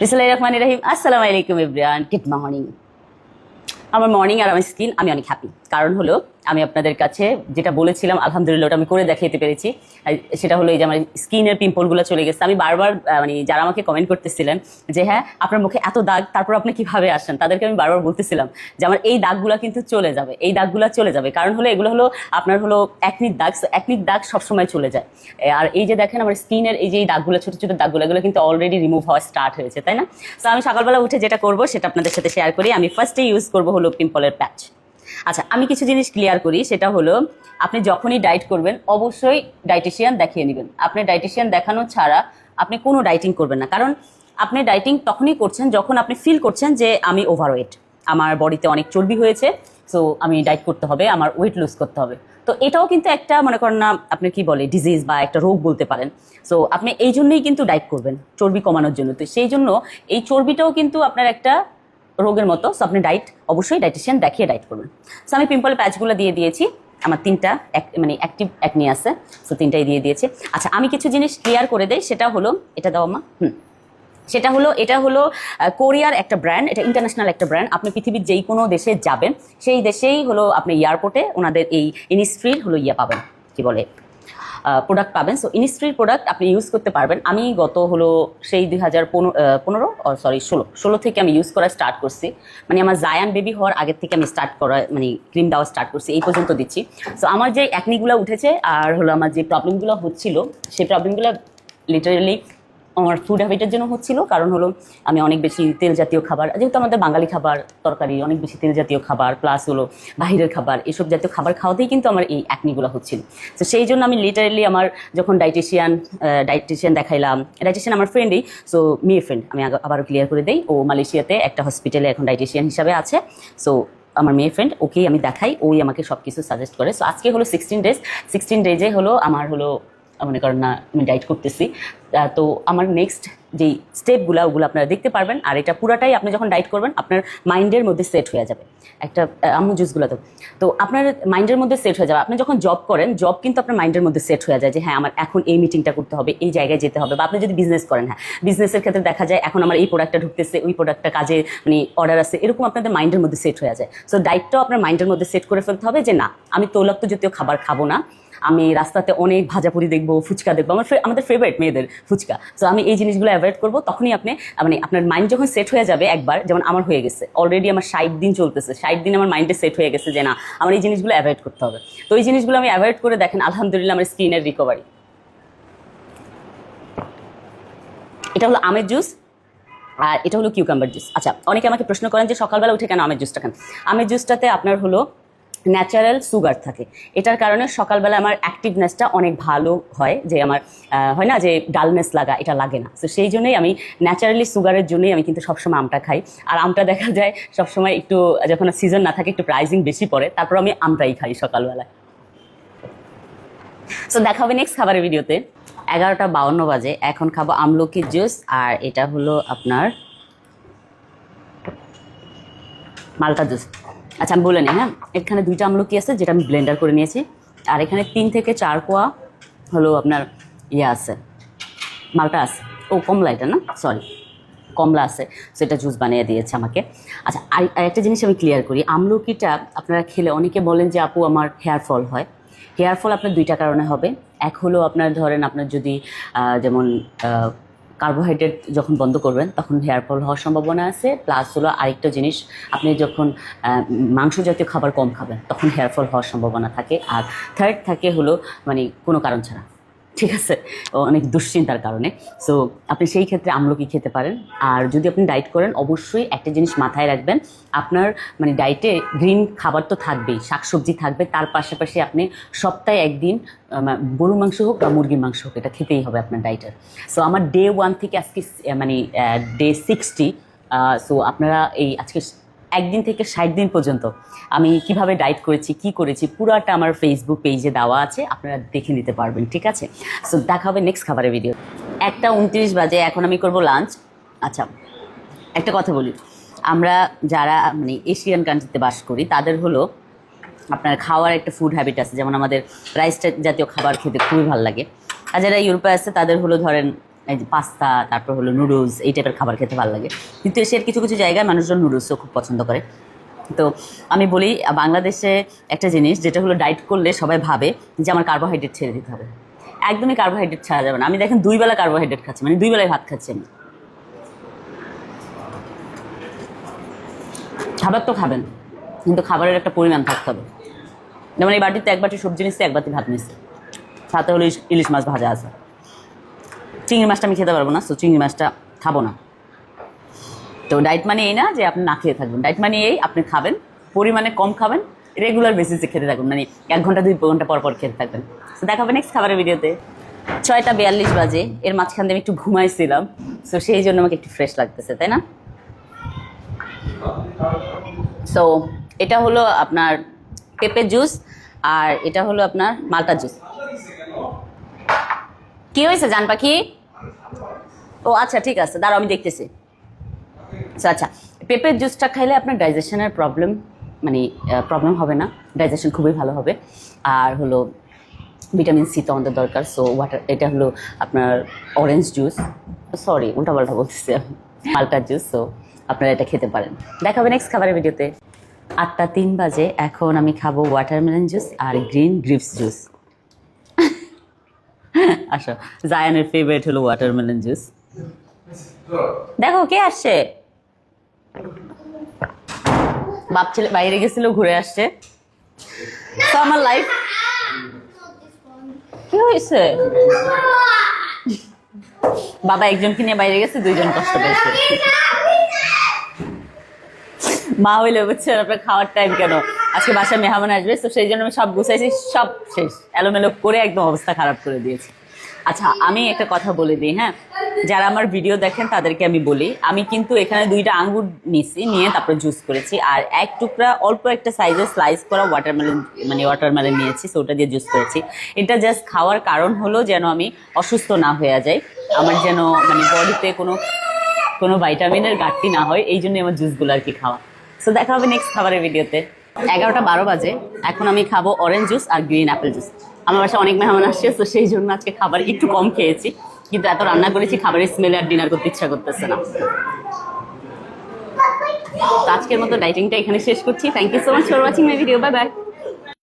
বিসমুল্লাহ রহমান রহিম। আসসালামু আলাইকুম ইব্রান। গুড মর্নিং আমার মর্নিং আর আমার স্কিন আমি অনেক হ্যাপি কারণ হলো, আমি আপনাদের কাছে যেটা বলেছিলাম, আলহামদুলিল্লাহ, ওটা আমি করে দেখাতে পেরেছি। সেটা হলো এই যে আমার স্কিনের পিম্পলগুলো চলে গেছে। আমি বারবার মানে যারা আমাকে কমেন্ট করতেছিলেন যে হ্যাঁ আপনার মুখে এত দাগ, তারপর আপনি কীভাবে আসেন? তাদেরকে আমি বারবার বলতেছিলাম যে, আমার এই দাগগুলো কিন্তু চলে যাবে, এই দাগগুলো চলে যাবে। কারণ হলো, এগুলো হলো আপনার হলো একনিক দাগ একনিক দাগ সবসময় চলে যায়। আর এই যে দেখেন, আমার স্কিনের এই যে এই দাগগুলো, ছোটো ছোটো দাগগুলো, এগুলো কিন্তু অলরেডি রিমুভ হওয়া স্টার্ট হয়েছে, তাই না? তো আমি সকালবেলা উঠে যেটা করব, সেটা আপনাদের সাথে শেয়ার করি। আমি ফার্স্টে ইউজ করব হলো পিম্পলের প্যাচ আচ্ছা আমি কিছু জিনিস ক্লিয়ার করি, সেটা হলো আপনি যখনই ডায়েট করবেন, অবশ্যই ডাইটিশিয়ান দেখিয়ে নেবেন আপনি ডাইটিশিয়ান দেখানো ছাড়া আপনি কোনো ডাইটিং করবেন না। কারণ আপনি ডাইটিং তখনই করছেন যখন আপনি ফিল করছেন যে আমি ওভারওয়েট আমার বডিতে অনেক চর্বি হয়েছে সো আমি ডায়েট করতে হবে, আমার ওয়েট লুজ করতে হবে। তো এটাও কিন্তু একটা, মনে করেন না, আপনি কি বলে ডিজিজ বা একটা রোগ বলতে পারেন। সো আপনি এই জন্যই কিন্তু ডায়েট করবেন, চর্বি কমানোর জন্য। তো সেই জন্য এই চর্বিটাও কিন্তু আপনার একটা রোগের মতো। সো আপনি ডায়েট অবশ্যই ডাইটিশিয়ান দেখিয়ে ডায়েট করবেন সো আমি পিম্পল প্যাচগুলো দিয়ে দিয়েছি। আমার তিনটা এক- মানে অ্যাক্টিভ অ্যাকনি আছে। সো তিনটাই দিয়ে দিয়েছে। আচ্ছা আমি কিছু জিনিস ক্লিয়ার করে দেই। সেটা হলো, এটা দাও মা, হুম। সেটা হলো, এটা হলো কোরিয়ার একটা ব্র্যান্ড এটা ইন্টারন্যাশনাল একটা ব্র্যান্ড আপনি পৃথিবীর যেই কোনো দেশে যাবেন, সেই দেশেই হলো আপনি এয়ারপোর্টে ওনাদের এই ইনিস্ট্রির হলো ইয়ে পাবেন। কি বলে? প্রোডাক্ট পাবেন। সো ইনিস্ট্রির প্রোডাক্ট আপনি ইউজ করতে পারবেন। আমি গত হলো সেই দুই হাজার পনেরো সরি ষোলো ষোলো থেকে আমি ইউজ করা স্টার্ট করছি। মানে আমার জায়ান বেবি হওয়ার আগের থেকে আমি স্টার্ট করা মানে ক্রিম দেওয়া স্টার্ট করছি, এই পর্যন্ত দিচ্ছি। সো আমার যে অ্যাকনিগুলো উঠেছে আর হলো আমার যে প্রবলেমগুলো হচ্ছিল, সেই প্রবলেমগুলো লিটারেলি আমার ফুড হ্যাবিটের জন্য হচ্ছিল। কারণ হলো, আমি অনেক বেশি তেল জাতীয় খাবার, যেহেতু আমাদের বাঙালি খাবার তরকারি, অনেক বেশি তেল জাতীয় খাবার প্লাস হলো বাহিরের খাবার, এসব জাতীয় খাবার খাওয়াতেই কিন্তু আমার এই অ্যাকনিগুলো হচ্ছিল। তো সেই জন্য আমি লিটারেলি আমার যখন ডাইটিশিয়ান ডাইটিশিয়ান দেখাইলাম ডাইটিশিয়ান আমার ফ্রেন্ডই সো মেয়ে ফ্রেন্ড আমি আবারও ক্লিয়ার করে দিই, ও মালয়েশিয়াতে একটা হসপিটালে এখন ডাইটিশিয়ান হিসাবে আছে। সো আমার মেয়ে ফ্রেন্ড ওকেই আমি দেখাই, ওই আমাকে সব কিছু সাজেস্ট করে। সো আজকে হলো সিক্সটিন ডেজ সিক্সটিন ডেজে হলো, আমার হলো, মনে করেন না, আমি ডাইট করতেছি। তো আমার নেক্সট যেই স্টেপগুলো ওগুলো আপনারা দেখতে পারবেন। আর এটা পুরাটাই আপনি যখন ডাইট করবেন, আপনার মাইন্ডের মধ্যে সেট হয়ে যাবে। একটা আম্মু জুসগুলো তো তো আপনার মাইন্ডের মধ্যে সেট হয়ে যাবে। আপনি যখন জব করেন জব কিন্তু আপনার মাইন্ডের মধ্যে সেট হয়ে যায় যে হ্যাঁ আমার এখন এই মিটিংটা করতে হবে, এই জায়গায় যেতে হবে। বা আপনি যদি বিজনেস করেন হ্যাঁ বিজনেসের ক্ষেত্রে দেখা যায়, এখন আমার এই প্রোডাক্টটা ঢুকতেছে, ওই প্রোডাক্টটা কাজে মানে অর্ডার আছে, এরকম আপনাদের মাইন্ডের মধ্যে সেট হয়ে যায়। সো ডাইটটাও আপনার মাইন্ডের মধ্যে সেট করে ফেলতে হবে যে, না, আমি তৈলাক্ত জাতীয় খাবার খাব না। আমি রাস্তাতে অনেক ভাজাপুরি দেখব, ফুচকা দেখব। আমার আমাদের ফেভারিট মেয়েদের ফুচকা। সো আমি এই জিনিসগুলো অ্যাভয়েড করব। তখনই আপনি মানে আপনার মাইন্ড যখন সেট হয়ে যাবে একবার, যেমন আমার হয়ে গেছে। অলরেডি আমার ষাট দিন চলতেছে। ষাট দিন আমার মাইন্ডে সেট হয়ে গেছে যে না, আমার এই জিনিসগুলো অ্যাভয়েড করতে হবে। তো এই জিনিসগুলো আমি অ্যাভয়েড করে দেখেন, আলহামদুলিল্লাহ আমার স্কিনের রিকভারি এটা হলো আমের জুস আর এটা হলো কিউকাম্বার জুস আচ্ছা অনেকে আমাকে প্রশ্ন করেন যে সকালবেলা উঠে কেন আমের জুসটা খান? আমের জুসটাতে আপনার হলো ন্যাচারাল সুগার থাকে। এটার কারণে সকালবেলা আমার অ্যাক্টিভনেসটা অনেক ভালো হয়, যে আমার হয় না, যে ডালনেস লাগা, এটা লাগে না। তো সেই জন্যই আমি ন্যাচারালি সুগারের জন্যই আমি কিন্তু সবসময় আমটা খাই। আর আমটা দেখা যায় সবসময় একটু, যখন সিজন না থাকে একটু প্রাইজিং বেশি পড়ে, তারপর আমি আমটাই খাই সকালবেলায়। সো দেখা হবে নেক্সট খাবারের ভিডিওতে। এগারোটা বাউন্ন বাজে, এখন খাব আমলকির জুস, আর এটা হলো আপনার মালটা জুস। আচ্ছা আমি বলে নিই হ্যাঁ? এখানে দুইটা আমলকি আছে যেটা আমি ব্লেন্ডার করে নিয়েছি। আর এখানে তিন থেকে চার কোয়া হলো আপনার ইয়ে আছে, মালটা আছে। ও, কমলা এটা না? সরি কমলা আছে, সেটা জুস বানিয়ে দিয়েছে আমাকে। আচ্ছা আর একটা জিনিস আমি ক্লিয়ার করি, আমলকিটা আপনারা খেলে অনেকে বলেন যে, আপু, আমার হেয়ার ফল হয়। হেয়ার ফল আপনার দুইটা কারণে হবে। এক হলো আপনার ধরেন, আপনার যদি যেমন কার্বোহাইড্রেট যখন বন্ধ করবেন, তখন হেয়ার ফল হওয়ার সম্ভাবনা আছে প্লাস হলো আরেকটা জিনিস, আপনি যখন মাংস জাতীয় খাবার কম খাবেন, তখন হেয়ার ফল হওয়ার সম্ভাবনা থাকে, আর থার্ড থাকে হলো মানে কোনো কারণ ছাড়া। ঠিক আছে? অনেক দুশ্চিন্তার কারণে। সো আপনি সেই ক্ষেত্রে আমলকি খেতে পারেন। আর যদি আপনি ডায়েট করেন, অবশ্যই একটা জিনিস মাথায় রাখবেন। আপনার মানে ডায়েটে গ্রিন খাবার তো থাকবেই, শাকসবজি থাকবে। তার পাশাপাশি আপনি সপ্তাহে একদিন গরুর মাংস হোক বা মুরগির মাংস হোক, এটা খেতেই হবে আপনার ডায়েটের সো আমার ডে ওয়ান থেকে আজকে মানে ডে সিক্সটি সো আপনারা এই আজকে একদিন থেকে ষাট দিন পর্যন্ত আমি কীভাবে ডায়েট করেছি, কি করেছি, পুরাটা আমার ফেসবুক পেজে দেওয়া আছে, আপনারা দেখে নিতে পারবেন, ঠিক আছে? সো দেখা হবে নেক্সট খাবারের ভিডিও একটা উনত্রিশ বাজে, এখন আমি করব লাঞ্চ আচ্ছা একটা কথা বলি। আমরা যারা মানে এশিয়ান কান্ট্রিতে বাস করি, তাদের হলো আপনার খাওয়ার একটা ফুড হ্যাবিট আছে। যেমন আমাদের রাইস জাতীয় খাবার খেতে খুবই ভালো লাগে। আর যারা ইউরোপে আছে তাদের হলো ধরেন পাস্তা, তারপর হলো নুডলস এই টাইপের খাবার খেতে ভালো লাগে। কিন্তু এশিয়ার কিছু কিছু জায়গায় মানুষজন নুডলসও খুব পছন্দ করে। তো আমি বলি, বাংলাদেশে একটা জিনিস যেটা হলো ডায়েট করলে সবাই ভাবে যে আমার কার্বোহাইড্রেট ছেড়ে দিতে হবে। একদমই কার্বোহাইড্রেট ছাড়া যাবে না। আমি দেখেন দুই বেলা কার্বোহাইড্রেট খাচ্ছি মানে দুই বেলায় ভাত খাচ্ছি আমি। খাবার তো খাবেন, কিন্তু খাবারের একটা পরিমাণ থাকতে হবে। যেমন এই বাটিতে এক বাটি সবজি নিচ্ছে, এক বাটি ভাত নিচ্ছে। সাথে হলো ইলিশ মাছ ভাজা আছে। চিংড়ি মাছটা আমি খেতে পারব না সো চিংড়ি মাছটা খাব না। তো ডায়েট মানে এই না যে আপনি না খেয়ে থাকবেন। ডায়েট মানে এই আপনি খাবেন, পরিমাণে কম খাবেন রেগুলার বেসিসে খেতে থাকবেন মানে এক ঘণ্টা, দুই ঘণ্টা পর পর খেতে থাকবেন। তো দেখা হবে নেক্সট খাবারের ভিডিওতে ছয়টা বিয়াল্লিশ বাজে, এর মাঝখান দিয়ে আমি একটু ঘুমাইছিলাম সো সেই জন্য আমাকে একটু ফ্রেশ লাগতেছে, তাই না? সো এটা হলো আপনার পেঁপে জুস আর এটা হলো আপনার মালটা জুস কি হয়েছে জান পাখি? ও আচ্ছা ঠিক আছে, দাঁড়াও, আমি দেখতেছি। আচ্ছা আচ্ছা পেঁপের জুসটা খাইলে আপনার ডাইজেশনের প্রবলেম মানে প্রবলেম হবে না ডাইজেশন খুবই ভালো হবে। আর হলো ভিটামিন সি তো আমাদের দরকার সো ওয়াটার এটা হলো আপনার অরেঞ্জ জুস সরি উল্টা পাল্টা বলতেছি আমি জুস সো আপনারা এটা খেতে পারেন। দেখাবে নেক্সট খাবারের ভিডিওতে আটটা তিন বাজে, এখন আমি খাব ওয়াটারমেলন জুস আর গ্রিন গ্রিপস জুস আসো জায়ানের ফেভারিট হলো ওয়াটারমেলন জুস দেখো, কে আসছে? বাপ ছেলে বাইরে গেছিল, ঘুরে আসছে। আমার লাইফ কি হয়েছে? বাবা একজনকে নিয়ে বাইরে গেছে, দুইজন কষ্ট পেয়েছে। মা হইলে বুঝছেন আপনার খাওয়ার টাইম কেন? আজকে বাসায় মেহমান আসবে, তো সেই জন্য আমি সব গুছাইছি, সব শেষ। এলোমেলো করে একদম অবস্থা খারাপ করে দিয়েছি। আচ্ছা আমি একটা কথা বলে দিই হ্যাঁ? যারা আমার ভিডিও দেখেন, তাদেরকে আমি বলি, আমি কিন্তু এখানে দুইটা আঙ্গুর নিছি, নিয়ে তারপরে জুস করেছি, আর এক টুকরা অল্প একটা সাইজে স্লাইস করা ওয়াটারমেলন মানে ওয়াটারমেলন নিয়েছি, so ওটা দিয়ে জুস করেছি। এটা জাস্ট খাওয়ার কারণ হলো যেন আমি অসুস্থ না হয়ে যাই, আমার যেন মানে বডিতে কোনো কোনো ভাইটামিনের ঘাটতি না হয়, এই জন্য আমার জুসগুলো আর কি খাওয়া। সো দেখা হবে নেক্সট খাবারের ভিডিওতে এগারোটা বারো বাজে। এখন আমি খাব অরেঞ্জ জুস আর গ্রিন অ্যাপেল জুস আমার বাসায় অনেক মেহমান আসছে, তো সেই জন্য আজকে খাবার একটু কম খেয়েছি। কিন্তু এত রান্না করেছি, খাবারের স্মেলে আর ডিনার করতে ইচ্ছা করতেছে না। আজকের মতো ডাইটিংটা এখানে শেষ করছি। Thank you so much for watching my video bye bye